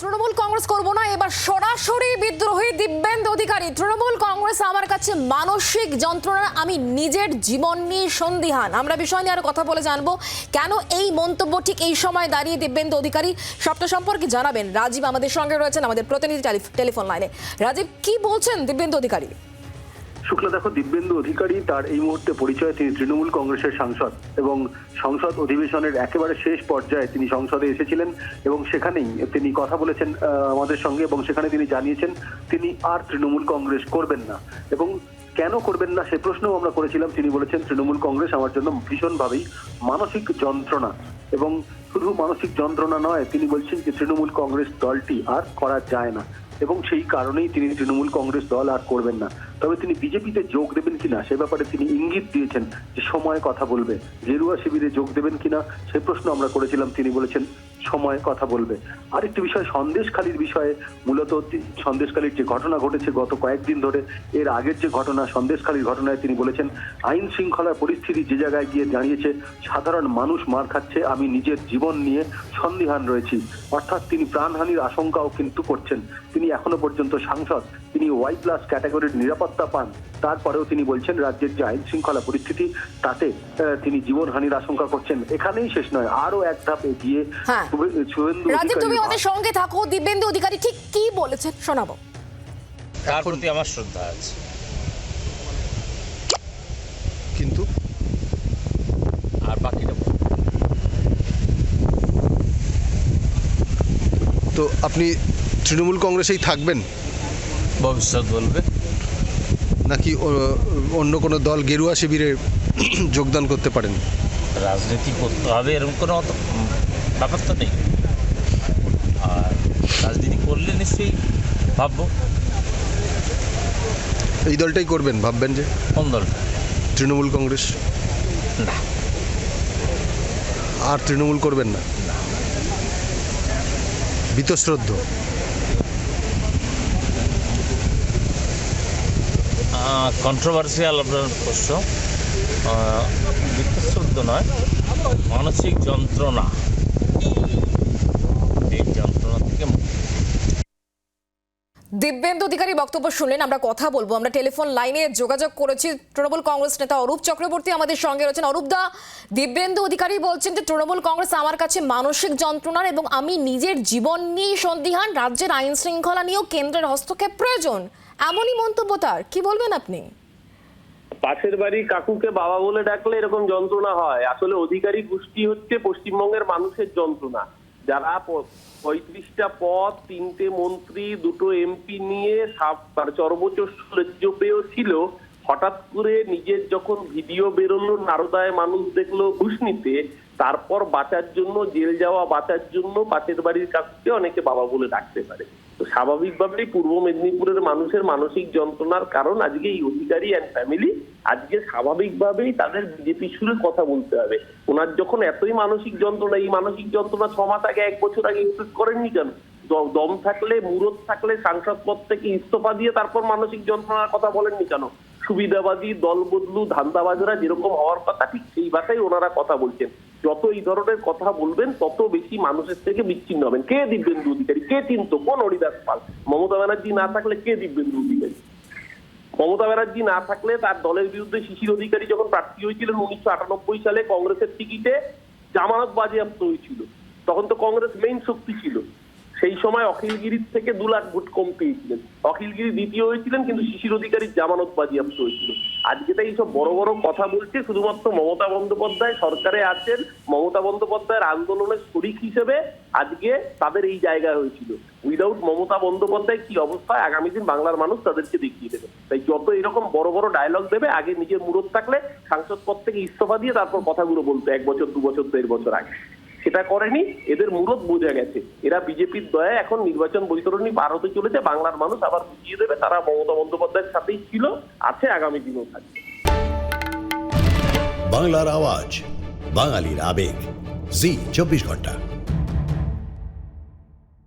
তৃণমূল কংগ্রেস করব না, এবার সরাসরি বিদ্রোহী দিব্যেন্দ অধিকারী। তৃণমূল কংগ্রেস আমার কাছে মানসিক যন্ত্রণা, আমি নিজের জীবন নিয়ে সন্দিহান। আমরা বিষয় নিয়ে আরও কথা বলে জানব, কেন এই মন্তব্য ঠিক এই সময় দাঁড়িয়ে দিব্যেন্দ অধিকারী? সবটা সম্পর্কে জানাবেন। রাজীব আমাদের সঙ্গে রয়েছেন আমাদের প্রতিনিধি টেলি- টেলিফোন লাইনে। রাজীব, কি বলছেন দিব্যেন্দ অধিকারী? শুক্লা দেখো, দিব্যেন্দু অধিকারী, তার এই মুহূর্তে পরিচয় তিনি তৃণমূল কংগ্রেসের সাংসদ এবং সংসদ অধিবেশনের একেবারে শেষ পর্যায়ে তিনি সংসদে এসেছিলেন এবং সেখানেই তিনি কথা বলেছেন আমাদের সঙ্গে এবং সেখানে তিনি জানিয়েছেন, তিনি আর তৃণমূল কংগ্রেস করবেন না। এবং কেন করবেন না সে প্রশ্নও আমরা করেছিলাম, তিনি বলেছেন, তৃণমূল কংগ্রেস আমার জন্য ভীষণভাবেই মানসিক যন্ত্রণা। এবং শুধু মানসিক যন্ত্রণা নয়, তিনি বলছেন যে, তৃণমূল কংগ্রেস দলটি আর করা যায় না। এবং সেই কারণেই তিনি তৃণমূল কংগ্রেস দল আর করবেন না। তবে তিনি বিজেপিতে যোগ দেবেন কিনা সে ব্যাপারে তিনি ইঙ্গিত দিয়েছেন যে সময় কথা বলবে। গেরুয়া শিবিরে যোগ দেবেন কিনা সে প্রশ্ন আমরা করেছিলাম, তিনি বলেছেন সময় কথা বলবে। আরেকটি বিষয়, সন্দেশখালীর বিষয়ে মূলত সন্দেশখালীর যে ঘটনা ঘটেছে গত কয়েকদিন ধরে, এর আগের যে ঘটনা, সন্দেশখালীর ঘটনায় তিনি বলেছেন, আইন শৃঙ্খলার পরিস্থিতি যে জায়গায় গিয়ে দাঁড়িয়েছে, সাধারণ মানুষ মার খাচ্ছে, আমি নিজের জীবন নিয়ে সন্দিহান রয়েছি। অর্থাৎ তিনি প্রাণহানির আশঙ্কাও কিন্তু করছেন। তিনি এখনও পর্যন্ত সাংসদ, তিনি ওয়াই প্লাস ক্যাটাগরির নিরাপত্তা পান। তারপরেও তিনি বলছেন, রাজ্যের যে আইন শৃঙ্খলা পরিস্থিতি, তাতে তিনি জীবনহানির আশঙ্কা করছেন। এখানেই শেষ নয় আরও এক ধাপ এগিয়ে হ্যাঁ। রাজীব তুমি আমাদের সঙ্গে থাকো। দিব্যেন্দু অধিকারী ঠিক কি বলেছেন? শোনাবো। তার প্রতি আমার শ্রদ্ধা আছে। কিন্তু? আর বাকিটা তো আপনি তৃণমূল কংগ্রেসেই থাকবেন? ভবিষ্যৎ বলবে। নাকি ও- অন্য কোনো দল গেরুয়া শিবিরে যোগদান করতে পারেন? রাজনীতি করতে হবে এরকম কোনো অত উম, ব্যাপার তো নেই। আর রাজনীতি করলে নিশ্চয়ই ভাববো। এই দলটাই করবেন ভাববেন যে? কোন দলটা তৃণমূল কংগ্রেস। না। আর তৃণমূল করবেন না? বীতশ্রদ্ধ। কন্ট্রোভার্সিয়াল আপনার প্রশ্ন। বিশ্বশুদ্ধ নয় মানসিক যন্ত্রণা। দিব্যেন্দু অধিকারী বক্তব্য শুনলেন, আমরা কথা বলব। আমরা টেলিফোন লাইনে যোগাযোগ করেছি তৃণমূল কংগ্রেস নেতা অরূপ চক্রবর্তী আমাদের সঙ্গে রয়েছেন। অরূপ দা, দিব্যেন্দু অধিকারী বলছেন যে তৃণমূল কংগ্রেস আমার কাছে মানসিক যন্ত্রণার এবং আমি নিজের জীবন নিয়ে সন্দিহান, রাজ্যের আইন শৃঙ্খলা নিয়েও কেন্দ্রের হস্তক্ষেপ প্রয়োজন। এমনই মন্তব্য তার। কি বলবেন আপনি? পাশের বাড়ি কাকুকে বাবা বলে ডাকলে এরকম যন্ত্রণা হয়। আসলে অধিকারী গোষ্ঠী হচ্ছে পশ্চিমবঙ্গের মানুষের যন্ত্রণা। যারা পঁয়ত্রিশটা পদ, তিনটে মন্ত্রী, দুটো এমপি নিয়ে মানে সর্বোচ্চ সূর্য পেয়েও ছিল, হঠাৎ করে নিজের যখন ভিডিও বেরোলো, নারদায় মানুষ দেখল ঘুষ নিতে তারপর বাঁচার জন্য, জেল যাওয়া বাঁচার জন্য পাশের বাড়ির কাকুকে অনেকে বাবা বলে ডাকতে পারে। স্বাভাবিকভাবেই পূর্ব মেদিনীপুরের মানুষের মানসিক যন্ত্রণার কারণ আজকে এই অধিকারী অ্যান্ড ফ্যামিলি আজকে স্বাভাবিকভাবেই তাদের বিজেপি সুরে কথা বলতে হবে। ওনার যখন এতই মানসিক যন্ত্রণা, এই মানসিক যন্ত্রণা ছ মাস আগে, এক বছর আগে ইনক্লুড করেননি কেন? দম থাকলে, মুরত থাকলে সাংসদ পদ থেকে ইস্তফা দিয়ে তারপর মানসিক যন্ত্রণার কথা বলেননি কেন? সুবিধাবাদী দল বদলু ধান্দাবাজরা যেরকম হওয়ার কথা, ঠিক সেই ভাষায় ওনারা কথা বলছেন। যত এই ধরনের কথা বলবেন, তত বেশি মানুষের থেকে বিচ্ছিন্ন হবেন। কে দিব্যেন্দু অধিকারী? কে চিনত কোন হরিদাস পাল? মমতা ব্যানার্জি না থাকলে কে দিব্যেন্দু অধিকারী? মমতা ব্যানার্জি না থাকলে তার দলের বিরুদ্ধে শিশির অধিকারী যখন প্রার্থী হয়েছিলেন উনিশশো আটানব্বই সালে, কংগ্রেসের টিকিটে জামানত বাজেয়াপ্ত হয়েছিল। তখন তো কংগ্রেস মেইন শক্তি ছিল। সেই সময় অখিলগিরির থেকে দু লাখ ভোট কম পেয়েছিলেন। অখিলগিরি দ্বিতীয় হয়েছিলেন, কিন্তু শিশির অধিকারীর জামানত বাজেয়াপ্ত হয়েছিল। আজকে তাই এইসব বড় বড় কথা বলছে শুধুমাত্র মমতা বন্দ্যোপাধ্যায় সরকারে আছেন। মমতা বন্দ্যোপাধ্যায়ের আন্দোলনের শরিক হিসেবে আজকে তাদের এই জায়গা হয়েছিল। উইদাউট মমতা বন্দ্যোপাধ্যায় কি অবস্থা? আগামী দিন বাংলার মানুষ তাদেরকে দেখিয়ে দেবে। তাই যত এরকম বড় বড় ডায়লগ দেবে, আগে নিজের মুরত থাকলে সাংসদ পদ থেকে ইস্তফা দিয়ে তারপর কথাগুলো বলতো এক বছর, দু বছর, দেড় বছর আগে। সেটা করেনি, এদের মূরত বোঝা গেছে। এরা বিজেপির দয়া, এখন নির্বাচন বৈতরণী পার হতে চলেছে, বাংলার মানুষ আবার বুঝিয়ে দেবে তারা মমতা বন্দ্যোপাধ্যায়ের সাথেই ছিল, আছে আগামী দিনও থাকবে। বাংলার আওয়াজ, বাঙালির আবেগ। জি, চব্বিশ ঘণ্টা।